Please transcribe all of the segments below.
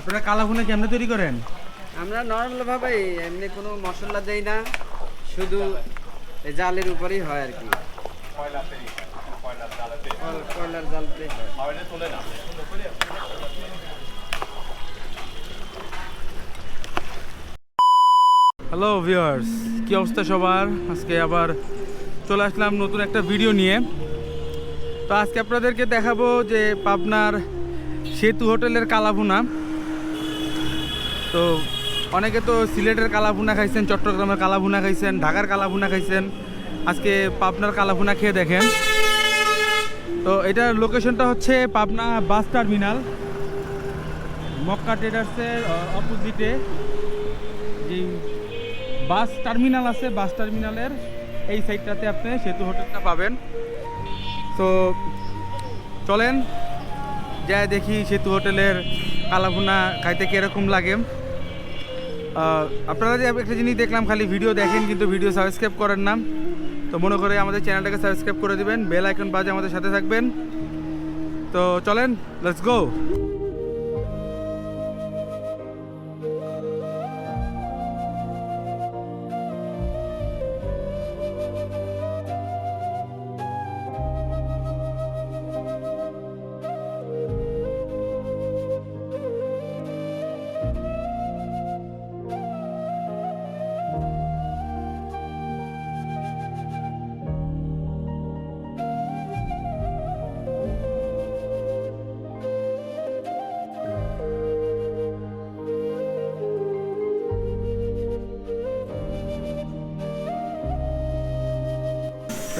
আপনারা কালা ভুনা কেমনে তৈরি করেন? আমরা নর্মাল ভাবে এমনি কোনো মশলা দেই না শুধু এই জালের উপরেই হয় আর কি। কয়লার জালতে হ্যালো ভিউয়ার্স কি অবস্থা সবার? আজকে আবার চলে আসলাম নতুন একটা ভিডিও নিয়ে। তো আজকে আপনাদেরকে দেখাবো যে পাবনার সেতু হোটেলের কালাভুনা তো অনেকে তো সিলেটের কালাভুনা খাইছেন, চট্টগ্রামের কালাভুনা খাইছেন, ঢাকার কালাভুনা খাইছেন। আজকে পাবনার কালাভুনা খেয়ে দেখেন। তো এটার লোকেশনটা হচ্ছে পাবনা বাস টার্মিনাল। মক্কা ট্রেডার্সের অপোজিটে যে বাস টার্মিনাল আছে, বাস টার্মিনালের এই সাইডটাতে আপনি সেতু হোটেলটা পাবেন। তো চলেন, যাই দেখি সেতু হোটেলের কালাভুনা খাইতে কীরকম লাগে। আপনারা যে একটা জিনিস দেখলাম, খালি ভিডিও দেখেন, কিন্তু ভিডিও সাবস্ক্রাইব করেন না। তো মনে করে আমাদের চ্যানেলটাকে সাবস্ক্রাইব করে দিবেন বেল আইকন বাজে আমাদের সাথে থাকবেন। তো চলেন লেটস গো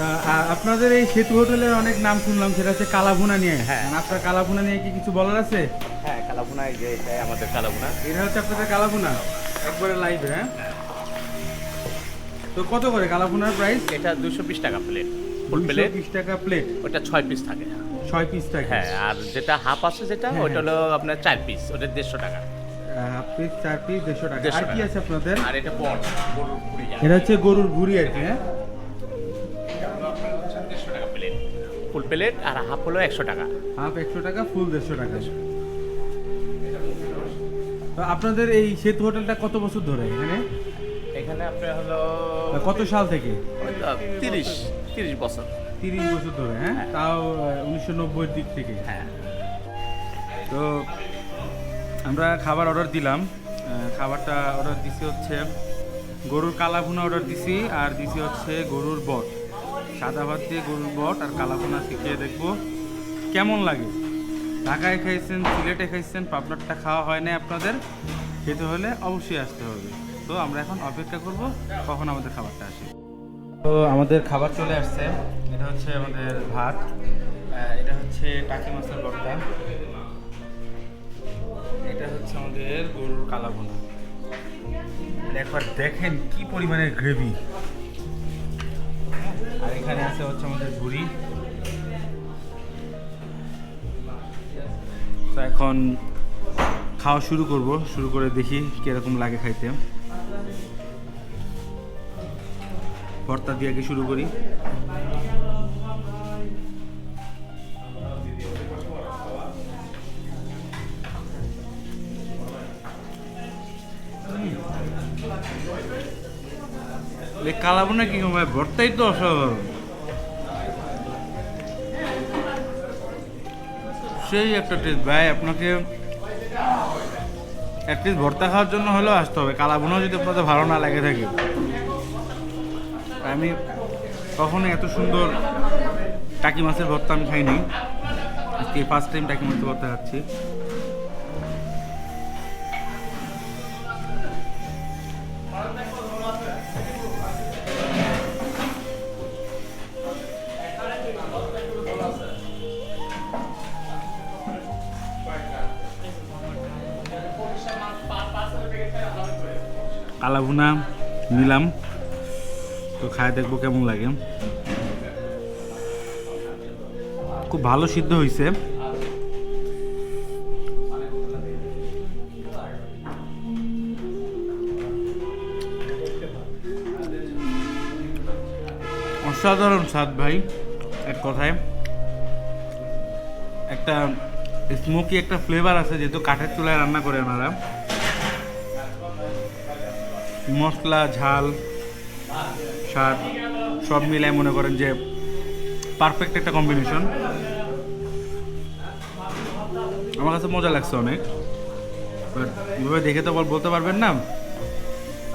তা, আপনাদের এই সেতু হোটেলের অনেক নাম শুনলাম সেটা হচ্ছে কালাভুনা নিয়ে। হ্যাঁ। মানে আপনার কালাভুনা নিয়ে কি কিছু বলার আছে? হ্যাঁ কালাভুনা এই যে এটাই আমাদের কালাভুনা। এটা হচ্ছে আপনাদের কালাভুনা? একবারে লাইভ হ্যাঁ? তো কত করে কালাভুনার প্রাইস এটা দুশো বিশ টাকা প্লেট ফুল প্লেট বিশ টাকা প্লেট ওটা ছয় পিস থাকে। ছয় পিস টাকা হ্যাঁ আর যেটা হাফ আছে যেটা হ্যাঁ, ওটা হলো আপনার চার পিস ওটা দেড়শো টাকা। হাফ পিস চার পিস দেড়শো টাকা। আর কি আছে আপনাদের? আর এটা বন গরুর পুরি এটা হচ্ছে গরুর ভুড়ি আর কি হ্যাঁ? প্লেট ফুল প্লেট আর হাফ হলো একশো টাকা। হাফ একশো টাকা ফুল দেড়শো টাকা। তো আপনাদের এই সেতু হোটেলটা কত বছর ধরে এখানে? এখানে আপনার হলো কত সাল থেকে? তিরিশ তিরিশ বছর। তিরিশ বছর ধরে হ্যাঁ? হ্যাঁ। তাও উনিশশো নব্বইয়ের দিক থেকে। হ্যাঁ। তো আমরা খাবার অর্ডার দিলাম। খাবারটা অর্ডার দিছি হচ্ছে গরুর কালা কালাভুনা অর্ডার দিছি আর দিছি হচ্ছে গরুর বট। সাদা ভাত দিয়ে গরুর বট আর কালাভুনা শিখিয়ে দেখব। কেমন লাগে? ঢাকায় খাইছেন, সিলেটে খাইছেন পাপড়ারটা খাওয়া হয় না আপনাদের? খেতে হলে অবশ্যই আসতে হবে। তো আমরা এখন অপেক্ষা করব, কখন আমাদের খাবারটা আসে। তো আমাদের খাবার চলে আসছে। এটা হচ্ছে আমাদের ভাত। এটা হচ্ছে টাকি মাছের ভর্তা এটা হচ্ছে আমাদের গরুর কালাভুনা একবার দেখেন কি পরিমাণের গ্রেভি। এখানে আছে হচ্ছে আমাদের ভুড়ি তো এখন খাওয়া শুরু করব, শুরু করে দেখি কীরকম লাগে খাইতে। ভর্তা দিয়ে আগে শুরু করি। এই কালাবোনা কি ভাই? ভর্তাই তো অসাধারণ। সেই একটা টেস্ট ভাই, আপনাকে অ্যাটলিস্ট ভর্তা খাওয়ার জন্য হলেও আসতে হবে। কালাবোনা যদি আপনাদের ভালো না লাগে থাকে। আমি কখনো এত সুন্দর টাকি মাছের ভর্তা আমি খাইনি। আজকে ফার্স্ট টাইম টাকি মাছের ভর্তা খাচ্ছি। কালাভুনা নিলাম। তো খায় দেখব কেমন লাগে। খুব ভালো সিদ্ধ হয়েছে অসাধারণ স্বাদ ভাই, এক কথায়। একটা স্মোকি একটা ফ্লেভার আছে, যেহেতু কাঠের চুলায় রান্না করে ওনারা। মশলা, ঝাল, স্বাদ, সব মিলায় মনে করেন যে পারফেক্ট একটা কম্বিনেশন আমার কাছে মজা লাগছে অনেক। বাট এভাবে দেখে তো বল- বলতে পারবেন না।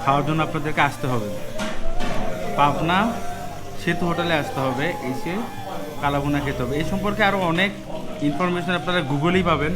খাওয়ার জন্য আপনাদেরকে আসতে হবে। পাবনা সেতু হোটেলে আসতে হবে। এসে কালাভুনা খেতে হবে। এই সম্পর্কে আরও অনেক ইনফরমেশন আপনারা গুগলেই পাবেন।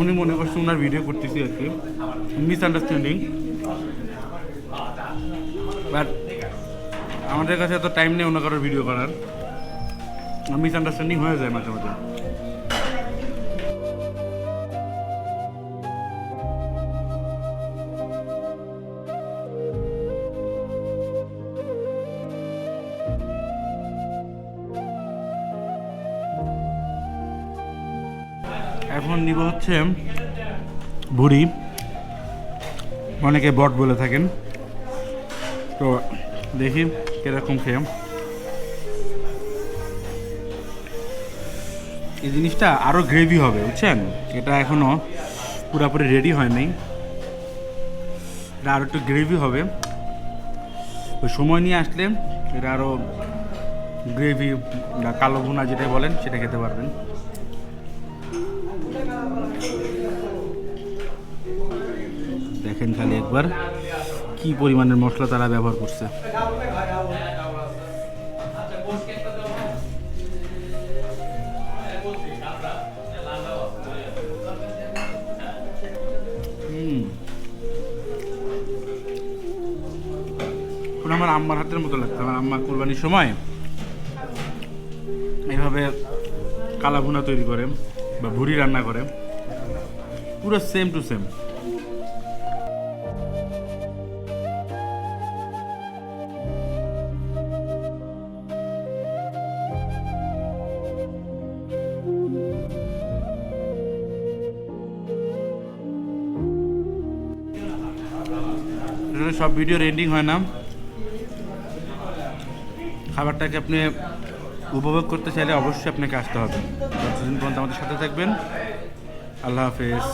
উনি মনে করছে ওনার ভিডিও করতেছি আর কি। মিসআন্ডারস্ট্যান্ডিং বাট আমাদের কাছে এত টাইম নেই অন্য কারোর ভিডিও করার। মিসআন্ডারস্ট্যান্ডিং হয়ে যায় মাঝে মাঝে। এখন নিব হচ্ছে ভুড়ি অনেকে বট বলে থাকেন। তো দেখি। কীরকম খেয়ে এই জিনিসটা আরও গ্রেভি হবে, বুঝছেন? এটা এখনও পুরোপুরি রেডি হয়নি। এটা আরও একটু গ্রেভি হবে। ওই সময় নিয়ে আসলে এটা আরও গ্রেভি কালো ভুনা যেটা বলেন, সেটা খেতে পারবেন। দেখেন খালি একবার। কি পরিমাণের মশলা তারা ব্যবহার করছে। আমার আম্মার হাতের মতো লাগতো আমার আম্মা কুরবানির সময় এইভাবে কালা ভুনা তৈরি করে বা ভুড়ি রান্না করে। পুরো সেম টু সেম সব ভিডিওর এন্ডিং হয় না। খাবারটাকে আপনি উপভোগ করতে চাইলে অবশ্যই আপনাকে আসতে হবে। ততদিন পর্যন্ত আমাদের সাথে থাকবেন। আল্লাহ হাফেজ।